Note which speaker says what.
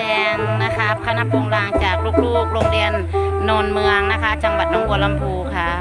Speaker 1: ดงนะคะคณะโปรงลางจากลูกๆ โรงเรียนโนนเมืองนะคะ จังหวัดหนองบัวลำพูค่ะ